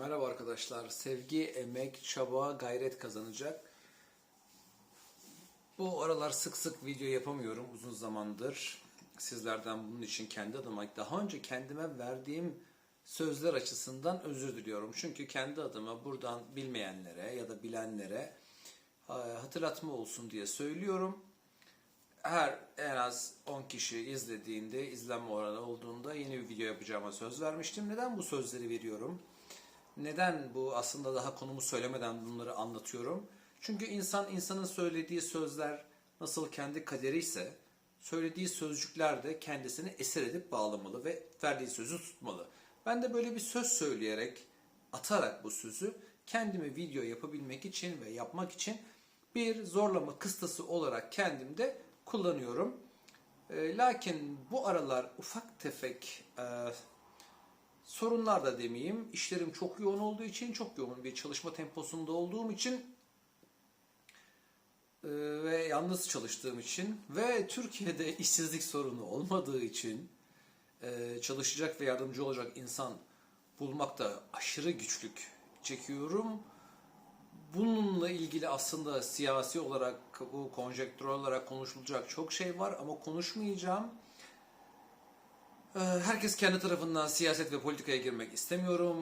Merhaba arkadaşlar. Sevgi, emek, çaba, gayret kazanacak. Bu aralar sık sık video yapamıyorum uzun zamandır. Sizlerden bunun için kendi adıma daha önce kendime verdiğim sözler açısından özür diliyorum. Çünkü kendi adıma buradan bilmeyenlere ya da bilenlere e, hatırlatma olsun diye söylüyorum. Her en az 10 kişi izlediğinde, izlenme oranı olduğunda yeni bir video yapacağıma söz vermiştim. Neden bu sözleri veriyorum? Neden bu aslında daha konumu söylemeden bunları anlatıyorum? Çünkü insan insanın söylediği sözler nasıl kendi kaderi ise söylediği sözcükler de kendisini eser edip bağlamalı ve verdiği sözü tutmalı. Ben de böyle bir söz söyleyerek, atarak bu sözü kendimi video yapabilmek için ve yapmak için bir zorlama kıstası olarak kendimde kullanıyorum. E, lakin bu aralar ufak tefek e, sorunlar da demeyeyim. İşlerim çok yoğun olduğu için, çok yoğun bir çalışma temposunda olduğum için e, ve yalnız çalıştığım için ve Türkiye'de işsizlik sorunu olmadığı için e, çalışacak ve yardımcı olacak insan bulmakta aşırı güçlük çekiyorum. Bununla ilgili aslında siyasi olarak, bu konjektür olarak konuşulacak çok şey var ama konuşmayacağım. Ee, Herkes kendi tarafından siyaset ve politikaya girmek istemiyorum.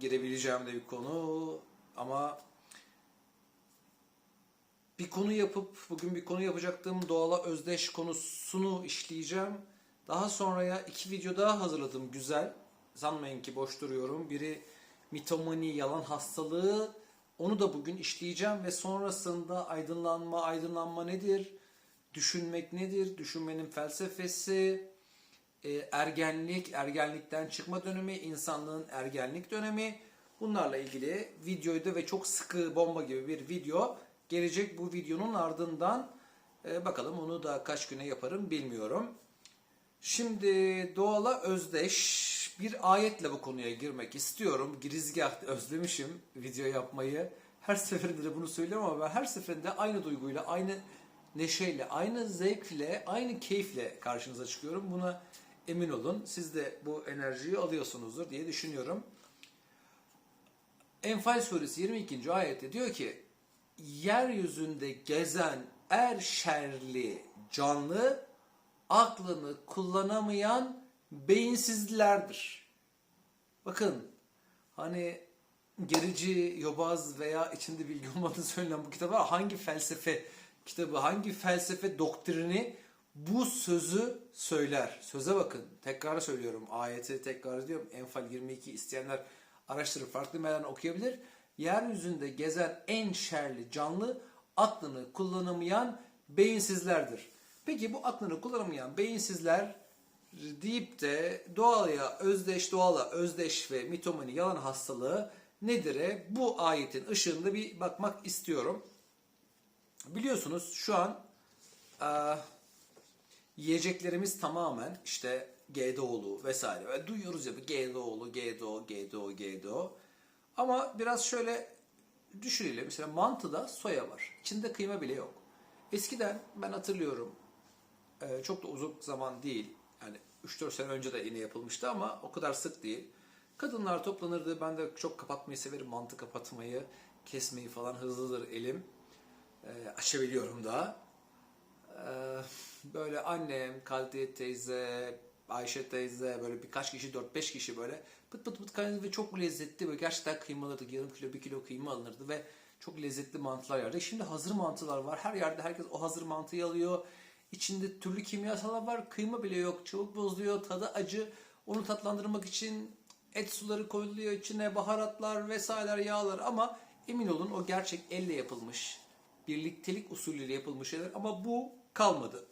Girebileceğim de bir konu ama bir konu yapıp bugün bir konu yapacaktım doğala özdeş konusunu işleyeceğim. Daha sonraya iki video daha hazırladım güzel. Sanmayın ki boş duruyorum. Biri mitomani yalan hastalığı. Onu da bugün işleyeceğim ve sonrasında aydınlanma, aydınlanma nedir? Düşünmek nedir? Düşünmenin felsefesi, ergenlik, ergenlikten çıkma dönemi, insanlığın ergenlik dönemi. Bunlarla ilgili videoyu da ve çok sıkı bomba gibi bir video gelecek. Bu videonun ardından e, bakalım onu da kaç güne yaparım bilmiyorum. Şimdi doğala özdeş bir ayetle bu konuya girmek istiyorum. Girizgah özlemişim video yapmayı. Her seferinde de bunu söylüyorum ama ben her seferinde aynı duyguyla, aynı neşeyle, aynı zevkle, aynı keyifle karşınıza çıkıyorum. Buna emin olun. Siz de bu enerjiyi alıyorsunuzdur diye düşünüyorum. Enfal suresi 22. ayette diyor ki yeryüzünde gezen er şerli canlı aklını kullanamayan beyinsizlerdir. Bakın hani gerici, yobaz veya içinde bilgi olmadığı söylenen bu kitaba hangi felsefe kitabı, hangi felsefe doktrini bu sözü söyler. Söze bakın. Tekrar söylüyorum. Ayeti tekrar ediyorum. Enfal 22 isteyenler araştırıp farklı mealen okuyabilir. Yeryüzünde gezen en şerli canlı aklını kullanamayan beyinsizlerdir. Peki bu aklını kullanamayan beyinsizler deyip de doğaya özdeş, doğala özdeş ve mitomani yalan hastalığı nedir'e bu ayetin ışığında bir bakmak istiyorum. Biliyorsunuz şu an eee, yiyeceklerimiz tamamen işte GDO'lu vesaire. Ve duyuyoruz ya GDO'lu, GDO, GDO, GDO. Ama biraz şöyle düşünelim. Mesela mantıda soya var. İçinde kıyma bile yok. Eskiden ben hatırlıyorum e, çok da uzun zaman değil. Yani 3-4 sene önce de yine yapılmıştı ama o kadar sık değil. Kadınlar toplanırdı. Ben de çok kapatmayı severim. Mantı kapatmayı, kesmeyi falan hızlıdır elim. E, açabiliyorum da. E, böyle annem, Kadriye teyze, Ayşe teyze böyle birkaç kişi, 4-5 kişi böyle pıt pıt pıt kaynatırdı ve çok lezzetli böyle gerçekten kıymalıydı. Yarım kilo, bir kilo kıyma alınırdı ve çok lezzetli mantılar yerdi. Şimdi hazır mantılar var. Her yerde herkes o hazır mantıyı alıyor. İçinde türlü kimyasallar var. Kıyma bile yok. Çabuk bozuluyor. Tadı acı. Onu tatlandırmak için et suları koyuluyor içine. Baharatlar vesaireler, yağlar ama emin olun o gerçek elle yapılmış. Birliktelik usulüyle yapılmış şeyler ama bu kalmadı.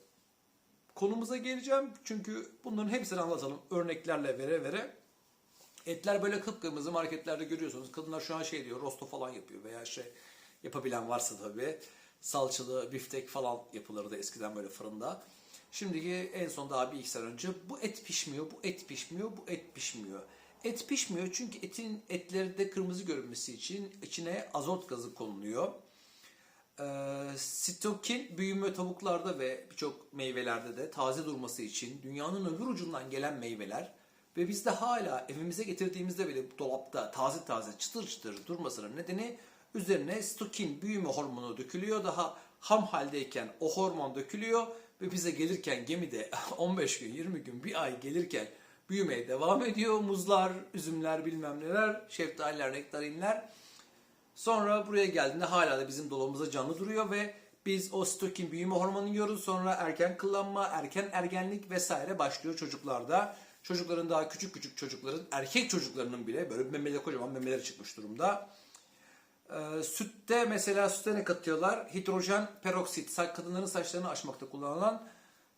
Konumuza geleceğim çünkü bunların hepsini anlatalım örneklerle vere vere. Etler böyle kıpkırmızı marketlerde görüyorsunuz. Kadınlar şu an şey diyor rosto falan yapıyor veya şey yapabilen varsa tabii. Salçalı biftek falan yapılırdı eskiden böyle fırında. Şimdiki en son daha bir iki sene önce bu et pişmiyor, bu et pişmiyor, bu et pişmiyor. Et pişmiyor çünkü etin etleri de kırmızı görünmesi için içine azot gazı konuluyor. Ee, sitokin büyüme tavuklarda ve birçok meyvelerde de taze durması için dünyanın öbür ucundan gelen meyveler Ve biz de hala evimize getirdiğimizde bile dolapta taze taze çıtır çıtır durmasının nedeni üzerine stokin büyüme hormonu dökülüyor. Daha ham haldeyken o hormon dökülüyor ve bize gelirken gemide 15 gün 20 gün bir ay gelirken büyümeye devam ediyor. Muzlar, üzümler bilmem neler, şeftaliler, nektarinler. Sonra buraya geldiğinde hala da bizim dolabımızda canlı duruyor ve biz o stokin büyüme hormonunu yiyoruz. Sonra erken kıllanma, erken ergenlik vesaire başlıyor çocuklarda. Çocukların daha küçük küçük çocukların, erkek çocuklarının bile böyle memeleri kocaman memeleri çıkmış durumda. Ee, sütte mesela sütte ne katıyorlar? Hidrojen peroksit, kadınların saçlarını açmakta kullanılan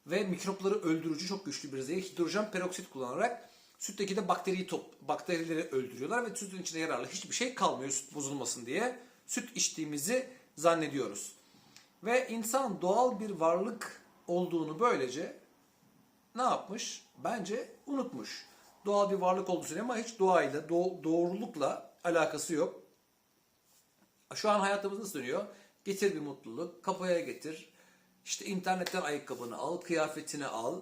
ve mikropları öldürücü çok güçlü bir zehir hidrojen peroksit kullanarak sütteki de bakteriyi top, bakterileri öldürüyorlar ve sütün içinde yararlı hiçbir şey kalmıyor süt bozulmasın diye süt içtiğimizi zannediyoruz. Ve insan doğal bir varlık olduğunu böylece ne yapmış? Bence unutmuş. Doğal bir varlık olduğu ama hiç doğayla, doğ- doğrulukla alakası yok. Şu an hayatımız nasıl dönüyor? Getir bir mutluluk, kafaya getir. İşte internetten ayakkabını al, kıyafetini al.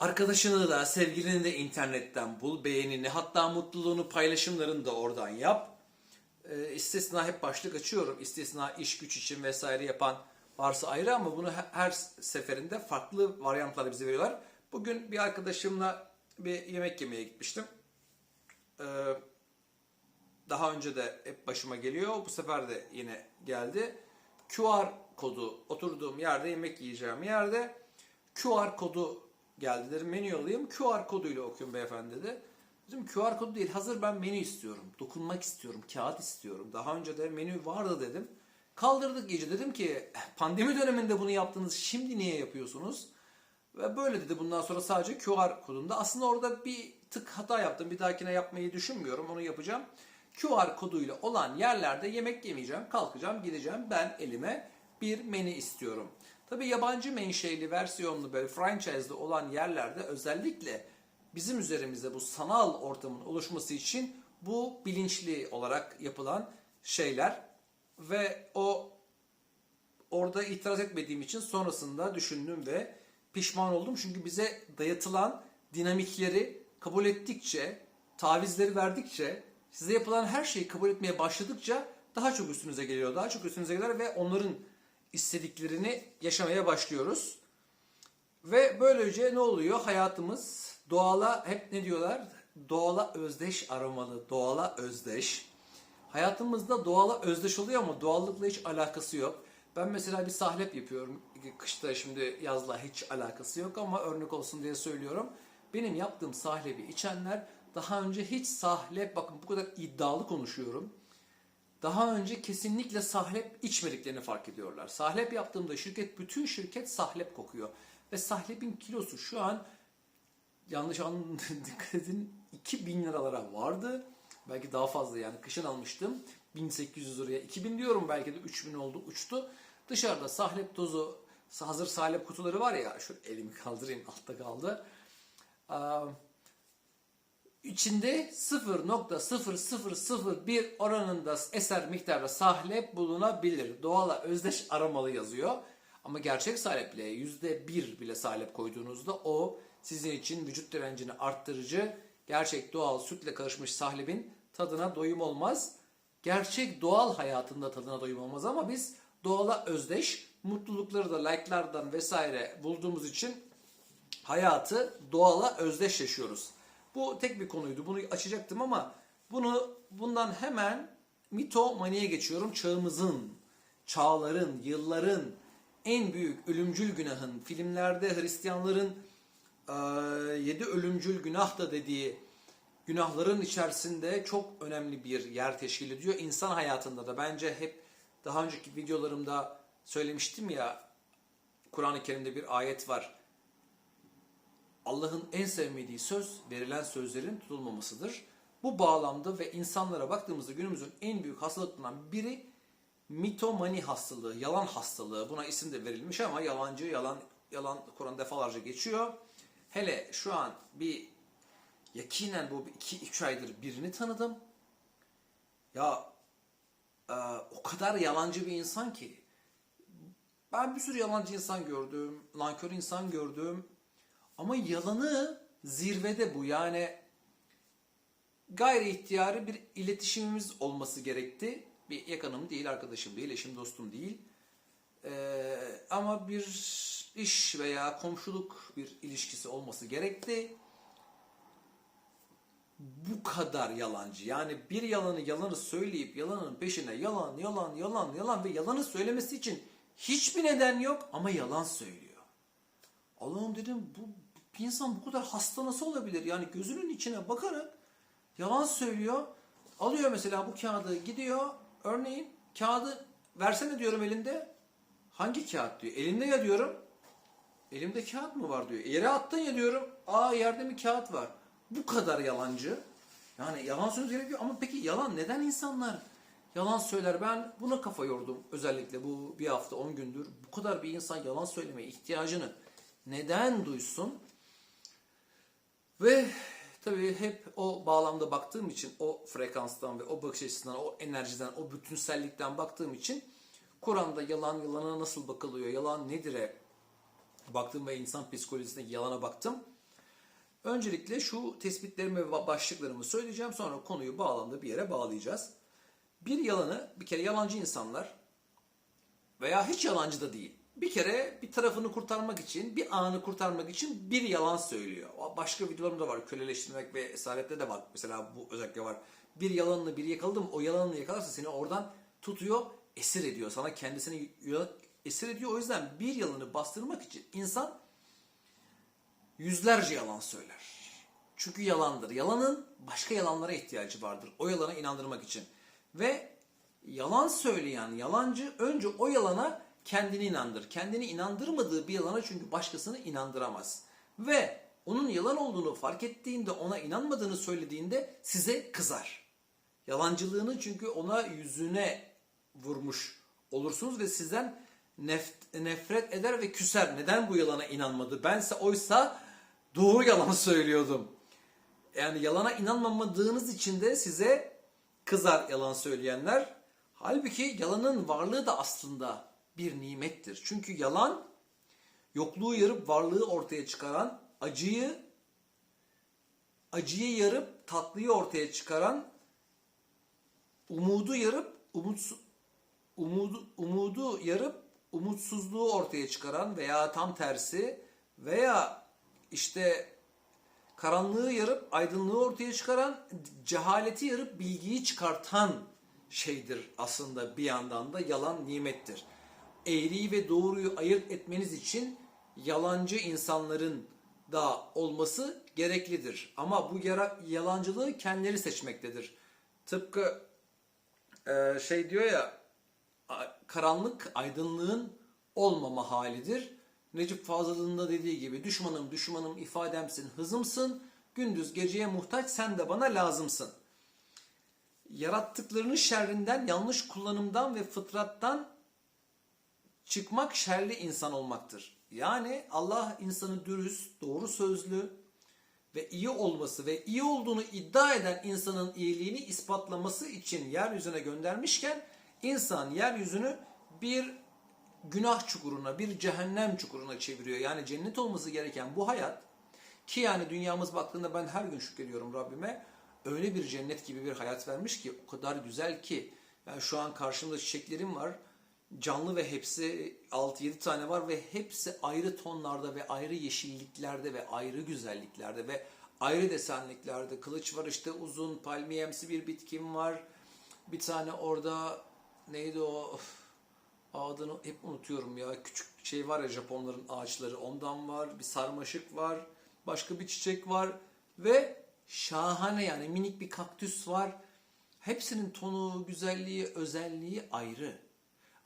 Arkadaşını da, sevgilini de internetten bul, beğenini, hatta mutluluğunu, paylaşımlarını da oradan yap. Ee, istisna hep başlık açıyorum. İstisna iş güç için vesaire yapan varsa ayrı ama bunu he- her seferinde farklı varyantlar bize veriyorlar. Bugün bir arkadaşımla bir yemek yemeye gitmiştim. Ee, daha önce de hep başıma geliyor. Bu sefer de yine geldi. QR kodu oturduğum yerde yemek yiyeceğim yerde QR kodu geldi dedim menü alayım. QR koduyla okuyun beyefendi dedi. Dedim QR kodu değil hazır ben menü istiyorum. Dokunmak istiyorum. Kağıt istiyorum. Daha önce de menü vardı dedim. Kaldırdık iyice dedim ki pandemi döneminde bunu yaptınız şimdi niye yapıyorsunuz? Ve böyle dedi bundan sonra sadece QR kodunda. Aslında orada bir tık hata yaptım. Bir dahakine yapmayı düşünmüyorum. Onu yapacağım. QR koduyla olan yerlerde yemek yemeyeceğim. Kalkacağım gideceğim. Ben elime bir menü istiyorum. Tabi yabancı menşeli versiyonlu böyle franchise'lı olan yerlerde özellikle bizim üzerimizde bu sanal ortamın oluşması için bu bilinçli olarak yapılan şeyler ve o orada itiraz etmediğim için sonrasında düşündüm ve pişman oldum. Çünkü bize dayatılan dinamikleri kabul ettikçe, tavizleri verdikçe, size yapılan her şeyi kabul etmeye başladıkça daha çok üstünüze geliyor. Daha çok üstünüze gelir ve onların istediklerini yaşamaya başlıyoruz. Ve böylece ne oluyor? Hayatımız doğala hep ne diyorlar? Doğala özdeş aramalı, doğala özdeş. Hayatımızda doğala özdeş oluyor ama doğallıkla hiç alakası yok. Ben mesela bir sahlep yapıyorum. Kışta şimdi yazla hiç alakası yok ama örnek olsun diye söylüyorum. Benim yaptığım sahlebi içenler daha önce hiç sahlep, bakın bu kadar iddialı konuşuyorum. Daha önce kesinlikle sahlep içmediklerini fark ediyorlar. Sahlep yaptığımda şirket, bütün şirket sahlep kokuyor. Ve sahlepin kilosu şu an yanlış an dikkat edin 2000 liralara vardı. Belki daha fazla yani kışın almıştım. 1800 liraya 2000 diyorum belki de 3000 oldu uçtu. Dışarıda sahlep tozu hazır sahlep kutuları var ya şu elimi kaldırayım altta kaldı. Aa, içinde 0.0001 oranında eser miktarda sahlep bulunabilir. Doğala özdeş aramalı yazıyor. Ama gerçek sahleple %1 bile sahlep koyduğunuzda o sizin için vücut direncini arttırıcı, gerçek doğal sütle karışmış sahlepin tadına doyum olmaz. Gerçek doğal hayatında tadına doyum olmaz ama biz doğala özdeş, mutlulukları da like'lardan vesaire bulduğumuz için hayatı doğala özdeş yaşıyoruz. Bu tek bir konuydu. Bunu açacaktım ama bunu bundan hemen mitomaniye geçiyorum. Çağımızın, çağların, yılların en büyük ölümcül günahın filmlerde Hristiyanların eee, yedi ölümcül günah da dediği günahların içerisinde çok önemli bir yer teşkil ediyor. İnsan hayatında da bence hep daha önceki videolarımda söylemiştim ya Kur'an-ı Kerim'de bir ayet var. Allah'ın en sevmediği söz verilen sözlerin tutulmamasıdır. Bu bağlamda ve insanlara baktığımızda günümüzün en büyük hastalıklarından biri mitomani hastalığı, yalan hastalığı. Buna isim de verilmiş ama yalancı, yalan, yalan Kur'an defalarca geçiyor. Hele şu an bir yakinen bu 2-3 aydır birini tanıdım. Ya e, o kadar yalancı bir insan ki. Ben bir sürü yalancı insan gördüm, nankör insan gördüm. Ama yalanı zirvede bu. Yani gayri ihtiyari bir iletişimimiz olması gerekti. Bir yakınım değil, arkadaşım değil, eşim dostum değil. Ee, ama bir iş veya komşuluk bir ilişkisi olması gerekti. Bu kadar yalancı. Yani bir yalanı yalanı söyleyip yalanın peşine yalan, yalan, yalan, yalan ve yalanı söylemesi için hiçbir neden yok ama yalan söylüyor. Allah'ım dedim bu bir insan bu kadar hasta nasıl olabilir? Yani gözünün içine bakarak yalan söylüyor. Alıyor mesela bu kağıdı gidiyor. Örneğin kağıdı versene diyorum elinde. Hangi kağıt diyor. Elinde ya diyorum. Elimde kağıt mı var diyor. Yere attın ya diyorum. Aa yerde bir kağıt var. Bu kadar yalancı. Yani yalan söylememiz gerekiyor ama peki yalan neden insanlar yalan söyler? Ben buna kafa yordum özellikle bu bir hafta 10 gündür. Bu kadar bir insan yalan söylemeye ihtiyacını neden duysun? Ve tabii hep o bağlamda baktığım için, o frekanstan ve o bakış açısından, o enerjiden, o bütünsellikten baktığım için Kur'an'da yalan yalana nasıl bakılıyor, yalan nedir'e baktım ve insan psikolojisine yalana baktım. Öncelikle şu tespitlerimi ve başlıklarımı söyleyeceğim. Sonra konuyu bağlamda bir yere bağlayacağız. Bir yalanı, bir kere yalancı insanlar veya hiç yalancı da değil. Bir kere bir tarafını kurtarmak için, bir anı kurtarmak için bir yalan söylüyor. Başka videolarımda var. Köleleştirmek ve esarette de var. Mesela bu özellikle var. Bir yalanını biri yakaladı mı o yalanını yakalarsa seni oradan tutuyor, esir ediyor. Sana kendisini esir ediyor. O yüzden bir yalanı bastırmak için insan yüzlerce yalan söyler. Çünkü yalandır. Yalanın başka yalanlara ihtiyacı vardır. O yalana inandırmak için. Ve yalan söyleyen yalancı önce o yalana kendini inandır. Kendini inandırmadığı bir yalana çünkü başkasını inandıramaz. Ve onun yalan olduğunu fark ettiğinde ona inanmadığını söylediğinde size kızar. Yalancılığını çünkü ona yüzüne vurmuş olursunuz ve sizden nef- nefret eder ve küser. Neden bu yalana inanmadı? Bense oysa doğru yalan söylüyordum. Yani yalana inanmamadığınız için de size kızar yalan söyleyenler. Halbuki yalanın varlığı da aslında bir nimettir. Çünkü yalan yokluğu yarıp varlığı ortaya çıkaran, acıyı acıyı yarıp tatlıyı ortaya çıkaran, umudu yarıp umutsuz umudu umudu yarıp umutsuzluğu ortaya çıkaran veya tam tersi veya işte karanlığı yarıp aydınlığı ortaya çıkaran, cehaleti yarıp bilgiyi çıkartan şeydir aslında bir yandan da yalan nimettir. Eğriyi ve doğruyu ayırt etmeniz için yalancı insanların da olması gereklidir. Ama bu yalancılığı kendileri seçmektedir. Tıpkı e, şey diyor ya karanlık aydınlığın olmama halidir. Necip Fazıl'ın da dediği gibi düşmanım düşmanım ifademsin hızımsın gündüz geceye muhtaç sen de bana lazımsın. Yarattıklarının şerrinden yanlış kullanımdan ve fıtrattan çıkmak şerli insan olmaktır. Yani Allah insanı dürüst, doğru sözlü ve iyi olması ve iyi olduğunu iddia eden insanın iyiliğini ispatlaması için yeryüzüne göndermişken insan yeryüzünü bir günah çukuruna, bir cehennem çukuruna çeviriyor. Yani cennet olması gereken bu hayat ki yani dünyamız baktığında ben her gün şükrediyorum Rabbime. Öyle bir cennet gibi bir hayat vermiş ki o kadar güzel ki. Yani şu an karşımda çiçeklerim var. Canlı ve hepsi 6-7 tane var ve hepsi ayrı tonlarda ve ayrı yeşilliklerde ve ayrı güzelliklerde ve ayrı desenliklerde. Kılıç var işte uzun palmiyemsi bir bitkim var. Bir tane orada neydi o Of, adını hep unutuyorum ya. Küçük şey var ya Japonların ağaçları ondan var. Bir sarmaşık var. Başka bir çiçek var. Ve şahane yani minik bir kaktüs var. Hepsinin tonu, güzelliği, özelliği ayrı.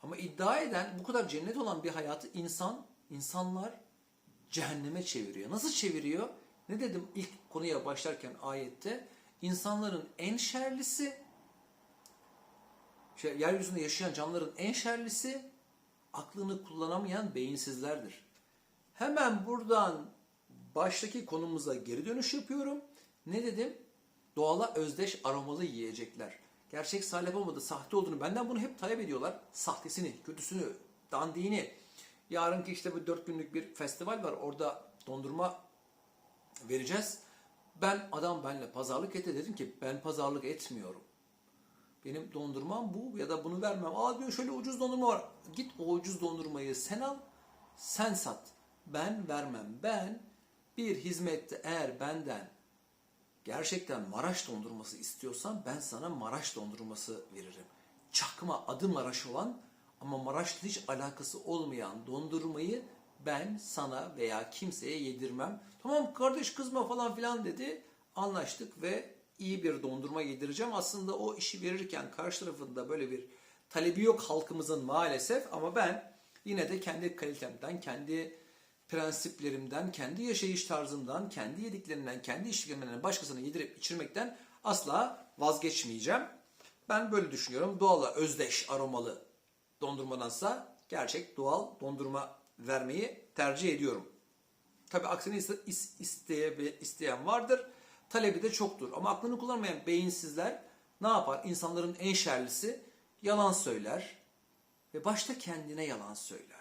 Ama iddia eden bu kadar cennet olan bir hayatı insan, insanlar cehenneme çeviriyor. Nasıl çeviriyor? Ne dedim ilk konuya başlarken ayette? İnsanların en şerlisi, şey, yeryüzünde yaşayan canlıların en şerlisi aklını kullanamayan beyinsizlerdir. Hemen buradan baştaki konumuza geri dönüş yapıyorum. Ne dedim? Doğala özdeş aromalı yiyecekler. Gerçek salep olmadı, sahte olduğunu benden bunu hep talep ediyorlar. Sahtesini, kötüsünü, dandiğini. Yarınki işte bu dört günlük bir festival var. Orada dondurma vereceğiz. Ben adam benle pazarlık etti dedim ki ben pazarlık etmiyorum. Benim dondurmam bu ya da bunu vermem. Aa diyor şöyle ucuz dondurma var. Git o ucuz dondurmayı sen al, sen sat. Ben vermem. Ben bir hizmette eğer benden gerçekten Maraş dondurması istiyorsan ben sana Maraş dondurması veririm. Çakma adı Maraş olan ama Maraş'la hiç alakası olmayan dondurmayı ben sana veya kimseye yedirmem. Tamam kardeş kızma falan filan dedi. Anlaştık ve iyi bir dondurma yedireceğim. Aslında o işi verirken karşı tarafında böyle bir talebi yok halkımızın maalesef ama ben yine de kendi kalitemden, kendi prensiplerimden, kendi yaşayış tarzımdan, kendi yediklerinden, kendi içtiklerinden başkasına yedirip içirmekten asla vazgeçmeyeceğim. Ben böyle düşünüyorum. Doğala özdeş aromalı dondurmadansa gerçek doğal dondurma vermeyi tercih ediyorum. Tabi aksini iste- is- isteye, isteyen vardır. Talebi de çoktur. Ama aklını kullanmayan beyinsizler ne yapar? İnsanların en şerlisi yalan söyler ve başta kendine yalan söyler.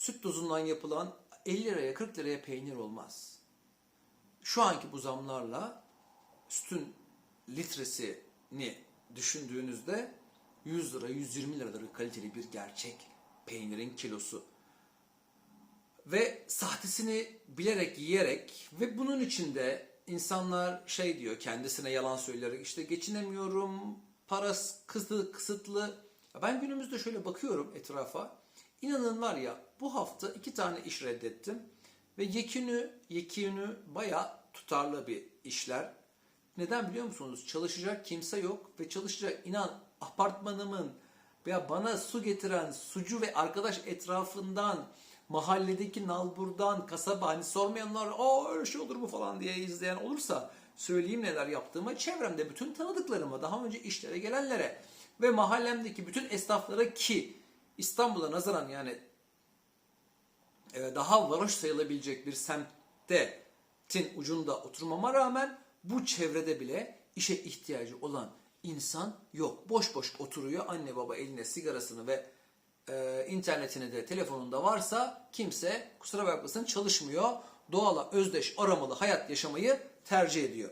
Süt tozundan yapılan 50 liraya 40 liraya peynir olmaz. Şu anki bu zamlarla sütün litresini düşündüğünüzde 100 lira 120 liradır kaliteli bir gerçek peynirin kilosu. Ve sahtesini bilerek yiyerek ve bunun içinde insanlar şey diyor kendisine yalan söyleyerek işte geçinemiyorum, parası kısıtlı, Ben günümüzde şöyle bakıyorum etrafa. İnanın var ya bu hafta iki tane iş reddettim. Ve yekünü, yekünü bayağı tutarlı bir işler. Neden biliyor musunuz? Çalışacak kimse yok ve çalışacak inan apartmanımın veya bana su getiren sucu ve arkadaş etrafından mahalledeki nalburdan, kasaba hani sormayanlar o öyle şey olur mu falan diye izleyen olursa söyleyeyim neler yaptığımı çevremde bütün tanıdıklarıma daha önce işlere gelenlere ve mahallemdeki bütün esnaflara ki İstanbul'a nazaran yani e, daha varoş sayılabilecek bir semtte ucunda oturmama rağmen bu çevrede bile işe ihtiyacı olan insan yok. Boş boş oturuyor. Anne baba eline sigarasını ve e, internetini de telefonunda varsa kimse kusura bakmasın çalışmıyor. Doğala özdeş aramalı hayat yaşamayı tercih ediyor.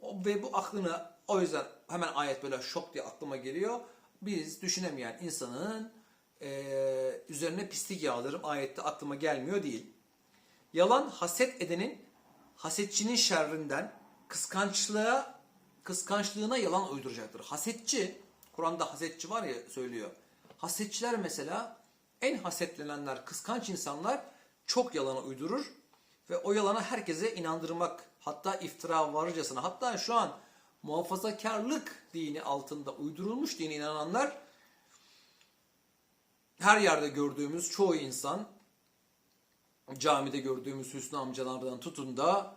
O, ve bu aklını o yüzden hemen ayet böyle şok diye aklıma geliyor. Biz düşünemeyen insanın e, üzerine pislik yağdırım ayette aklıma gelmiyor değil. Yalan haset edenin hasetçinin şerrinden kıskançlığa kıskançlığına yalan uyduracaktır. Hasetçi, Kur'an'da hasetçi var ya söylüyor. Hasetçiler mesela en hasetlenenler, kıskanç insanlar çok yalanı uydurur ve o yalana herkese inandırmak, hatta iftira varıcasına, hatta şu an muhafazakarlık dini altında uydurulmuş dine inananlar her yerde gördüğümüz çoğu insan camide gördüğümüz Hüsnü amcalardan tutun da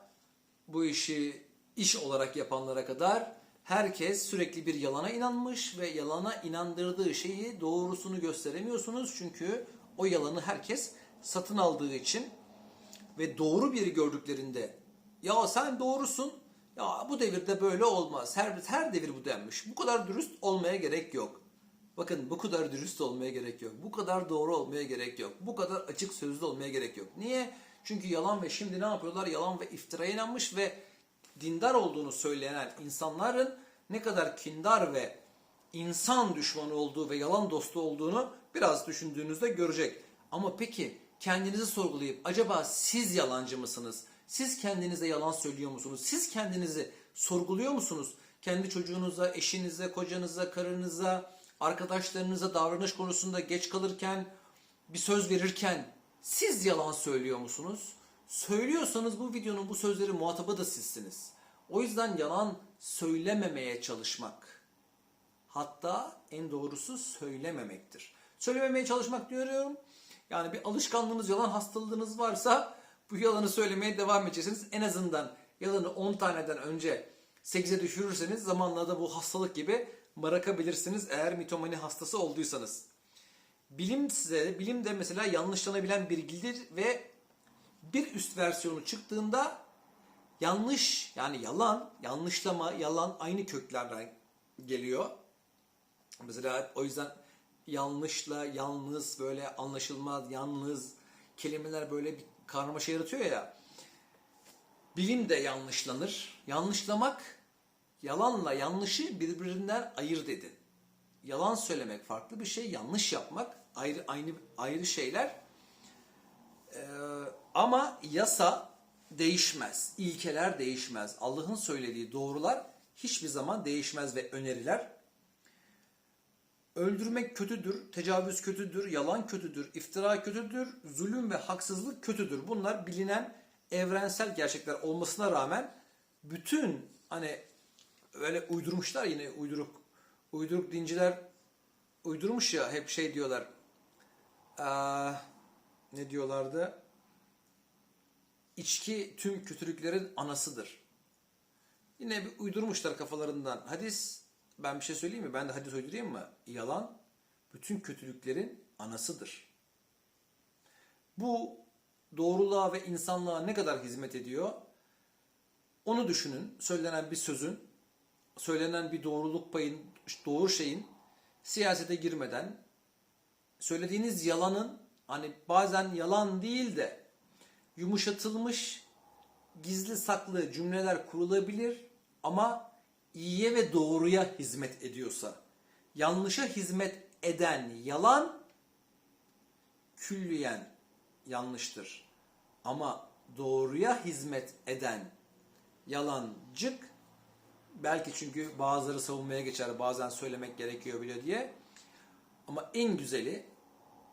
bu işi iş olarak yapanlara kadar herkes sürekli bir yalana inanmış ve yalana inandırdığı şeyi doğrusunu gösteremiyorsunuz. Çünkü o yalanı herkes satın aldığı için ve doğru biri gördüklerinde ya sen doğrusun ya bu devirde böyle olmaz. Her, her devir bu denmiş. Bu kadar dürüst olmaya gerek yok. Bakın bu kadar dürüst olmaya gerek yok. Bu kadar doğru olmaya gerek yok. Bu kadar açık sözlü olmaya gerek yok. Niye? Çünkü yalan ve şimdi ne yapıyorlar? Yalan ve iftiraya inanmış ve dindar olduğunu söyleyen insanların ne kadar kindar ve insan düşmanı olduğu ve yalan dostu olduğunu biraz düşündüğünüzde görecek. Ama peki kendinizi sorgulayıp acaba siz yalancı mısınız? Siz kendinize yalan söylüyor musunuz? Siz kendinizi sorguluyor musunuz? Kendi çocuğunuza, eşinize, kocanıza, karınıza, arkadaşlarınıza davranış konusunda geç kalırken, bir söz verirken siz yalan söylüyor musunuz? Söylüyorsanız bu videonun bu sözleri muhatabı da sizsiniz. O yüzden yalan söylememeye çalışmak. Hatta en doğrusu söylememektir. Söylememeye çalışmak diyorum. Yani bir alışkanlığınız, yalan hastalığınız varsa bu yalanı söylemeye devam edeceksiniz. En azından yalanı 10 taneden önce 8'e düşürürseniz zamanla da bu hastalık gibi bırakabilirsiniz eğer mitomani hastası olduysanız. Bilim size, bilim de mesela yanlışlanabilen bilgidir ve bir üst versiyonu çıktığında yanlış yani yalan, yanlışlama, yalan aynı köklerden geliyor. Mesela o yüzden yanlışla yalnız böyle anlaşılmaz, yalnız kelimeler böyle bir karmaşa yaratıyor ya. Bilim de yanlışlanır. Yanlışlamak, yalanla yanlışı birbirinden ayırt edin. Yalan söylemek farklı bir şey, yanlış yapmak ayrı aynı ayrı şeyler. Ee, ama yasa değişmez, ilkeler değişmez. Allah'ın söylediği doğrular hiçbir zaman değişmez ve öneriler Öldürmek kötüdür, tecavüz kötüdür, yalan kötüdür, iftira kötüdür, zulüm ve haksızlık kötüdür. Bunlar bilinen evrensel gerçekler olmasına rağmen bütün hani öyle uydurmuşlar yine uyduruk uyduruk dinciler uydurmuş ya hep şey diyorlar. Aa, ne diyorlardı? İçki tüm kötülüklerin anasıdır. Yine bir uydurmuşlar kafalarından. Hadis ben bir şey söyleyeyim mi? Ben de hadis uydurayım mı? Yalan bütün kötülüklerin anasıdır. Bu doğruluğa ve insanlığa ne kadar hizmet ediyor? Onu düşünün. Söylenen bir sözün, söylenen bir doğruluk payın, doğru şeyin siyasete girmeden söylediğiniz yalanın hani bazen yalan değil de yumuşatılmış gizli saklı cümleler kurulabilir ama iyiye ve doğruya hizmet ediyorsa, yanlışa hizmet eden yalan külliyen yanlıştır. Ama doğruya hizmet eden yalancık belki çünkü bazıları savunmaya geçer, bazen söylemek gerekiyor bile diye. Ama en güzeli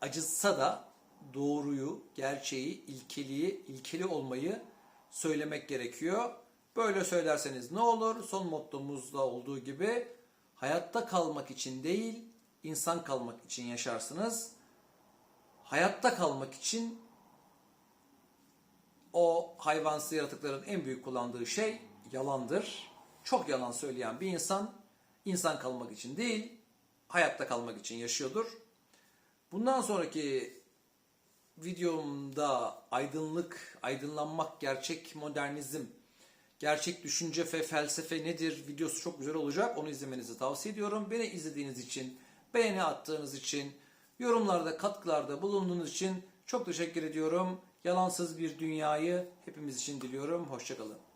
acıtsa da doğruyu, gerçeği, ilkeliği, ilkeli olmayı söylemek gerekiyor. Böyle söylerseniz ne olur? Son mottomuzda olduğu gibi hayatta kalmak için değil, insan kalmak için yaşarsınız. Hayatta kalmak için o hayvansı yaratıkların en büyük kullandığı şey yalandır. Çok yalan söyleyen bir insan insan kalmak için değil, hayatta kalmak için yaşıyordur. Bundan sonraki videomda aydınlık, aydınlanmak, gerçek modernizm, gerçek düşünce ve felsefe nedir videosu çok güzel olacak. Onu izlemenizi tavsiye ediyorum. Beni izlediğiniz için, beğeni attığınız için, yorumlarda, katkılarda bulunduğunuz için çok teşekkür ediyorum. Yalansız bir dünyayı hepimiz için diliyorum. Hoşçakalın.